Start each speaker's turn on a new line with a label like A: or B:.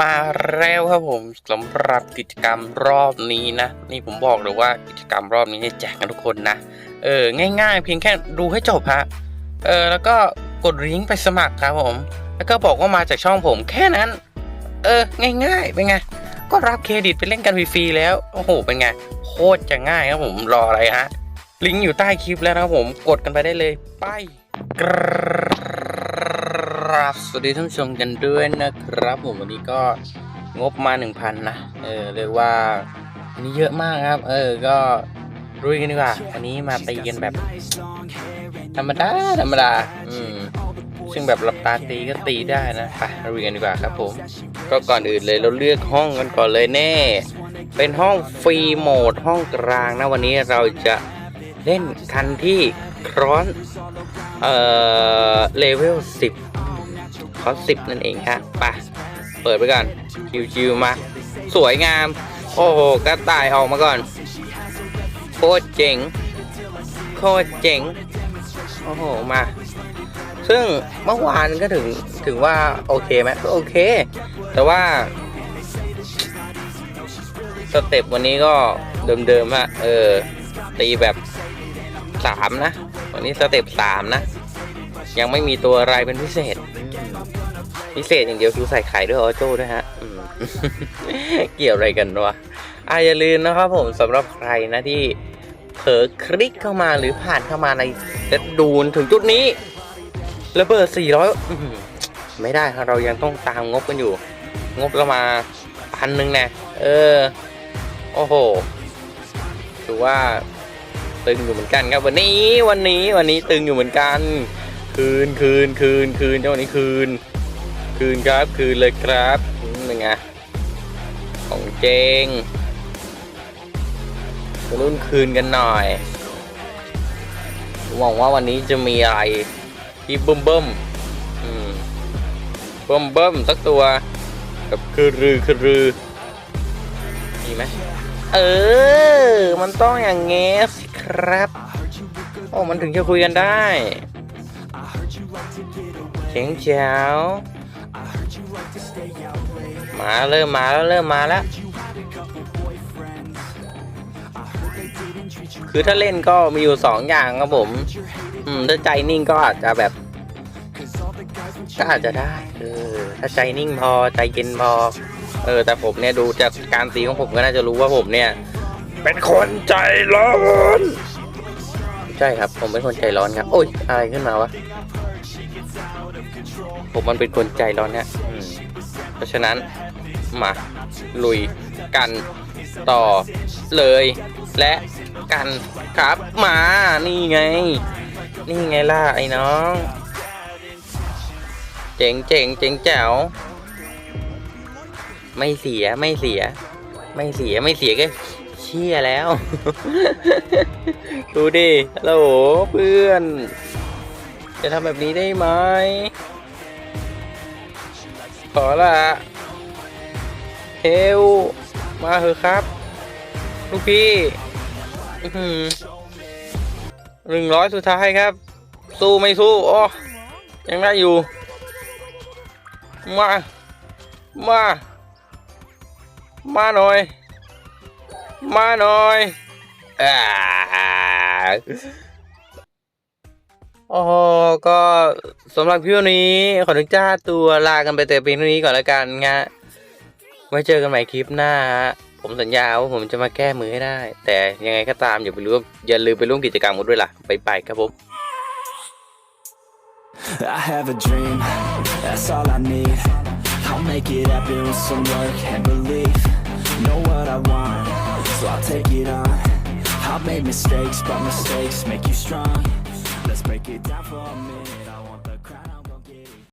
A: มาแล้วครับผมสำหรับกิจกรรมรอบนี้นะ นี่ผมบอกเลยว่ากิจกรรมรอบนี้แจกกันทุกคนนะ เออง่าย ๆ เพียงแค่ดูให้จบฮะเออแล้วก็กดลิงก์ไปสมัครครับผม แล้วก็บอกว่ามาจากช่องผมแค่นั้น เออง่ายๆเป็นไงก็รับเครดิตไปเล่นกันฟรีๆแล้วโอ้โหเป็นไงโคตรจะง่ายครับผมรออะไรฮะลิงก์อยู่ใต้คลิปแล้วนะครับผมกดกันไปได้เลยไปกราบสวัสดีท่านผู้ชมกันด้วยนะครับผมวันนี้ก็งบมา 1,000 นะ เออเรียกว่าอันนี้เยอะมากครับ เออ ก็รุยกันดีกว่า วันนี้มาตีกันแบบ ธรรมดา ธรรมดา อืม ซึ่งแบบหลับตาตีก็ตีได้นะ ไปรุยกันดีกว่าครับผม ก็ก่อนอื่นเลยเราเลือกห้องกันก่อนเลยแน่ เป็นห้องฟรีโหมดห้องกลางนะวันนี้เราจะเล่นคันที่ครอน เอ่อ เลเวล 10 คอส10นั่นเองฮะไปเปิดไปก่อนชิวๆมา สวยงาม โอ้โหกระต่ายออกมาก่อน โคตรเจ๋ง โคตรเจ๋ง โอ้โห มา ซึ่งเมื่อวานก็ถึงถึงว่าโอเคไหมก็โอเค แต่ว่าสเต็ปวันนี้ก็เดิมๆฮะเออ ตีแบบสามนะ วันนี้สเต็ปสามนะ ยังไม่มีตัวอะไรเป็นพิเศษ พิเศษอย่างเดียวคือใส่ไข่ด้วยออโจ้ด้วยฮะเกี่ยวอะไรกันวะอะอย่าลืมนะครับผมสำหรับใครนะที่เผลอคลิกเข้ามาหรือผ่านเข้ามาในเซตดูนถึงจุดนี้ระเบิด 400อื้อหือไม่ได้ครับเรายังต้องตามงบกันอยู่ งบเรามาพันหนึ่งแน่เออ โอ้โหถือว่าตึงอยู่เหมือนกันครับวันนี้วันนี้วันนี้ตึงอยู่เหมือนกัน คืนคืนคืนคืนเจ้าวันนี้คืน คืนครับคืนเลยครับอืมเป็นไงของเจงรุ่นคืนกันหน่อยหวังว่าวันนี้จะมีอะไรที่เบิ่มบมๆเบิ่มบมๆสักตัวกับคือรือคือรือมีไหมเออ มันต้องอย่างเงี้ยสิครับโอ้มันถึงจะคุยกันได้เจ๋งแจ๋ว มาเริ่มมาแล้วเริ่มมาแล้ว คือถ้าเล่นก็มีอยู่สองอย่างครับผม อืมถ้าใจนิ่งก็อาจจะแบบก็อาจจะได้เออถ้าใจนิ่งพอใจเย็นพอ เออ แต่ผมเนี่ยดูจากการตีของผมก็น่าจะรู้ว่าผมเนี่ย เป็นคนใจร้อน ใช่ครับ ผมเป็นคนใจร้อนครับ โอ้ยอะไรขึ้นมาวะ ผมมันเป็นคนใจร้อนเนี่ยอืมเพราะฉะนั้นมาลุยกันต่อเลย และกันครับมานี่ไง นี่ไงล่ะไอ้น้อง เจ๋งเจ๋งเจ๋งแจ๋วไม่เสียไม่เสีย ไม่เสียไม่เสียก็เชี่ยแล้ว ดูดิฮัลโหลเพื่อน จะทำแบบนี้ได้ไหม ขอละเฮลมาเถอะครับ ลูกพี่หนึ่งร้อยสุดท้ายครับ สู้ไม่สู้อ๋อยังได้อยู่ มา มา มาหน่อย มาหน่อยอ่า โอ้โหก็สำหรับพี่วันนี้ ขอทุกจ้าตตัวลากันไปแต่เพียงเท่านี้ก่อนแล้วกันงะไว้เจอกันใหม่คลิปหน้าฮะผมสัญญาว่าผมจะมาแก้มือให้ได้ แต่ยังไงก็ตามอย่าไปลืมอย่าลืมไปร่วมกิจกรรมกันด้วยล่ะไปไปครับผม
B: I have a dream, that's all I need. I'll make it happen with some work and belief. Know what I want, so I'll take it on. I've made mistakes, but mistakes make you strong. Let's break it down for a minute.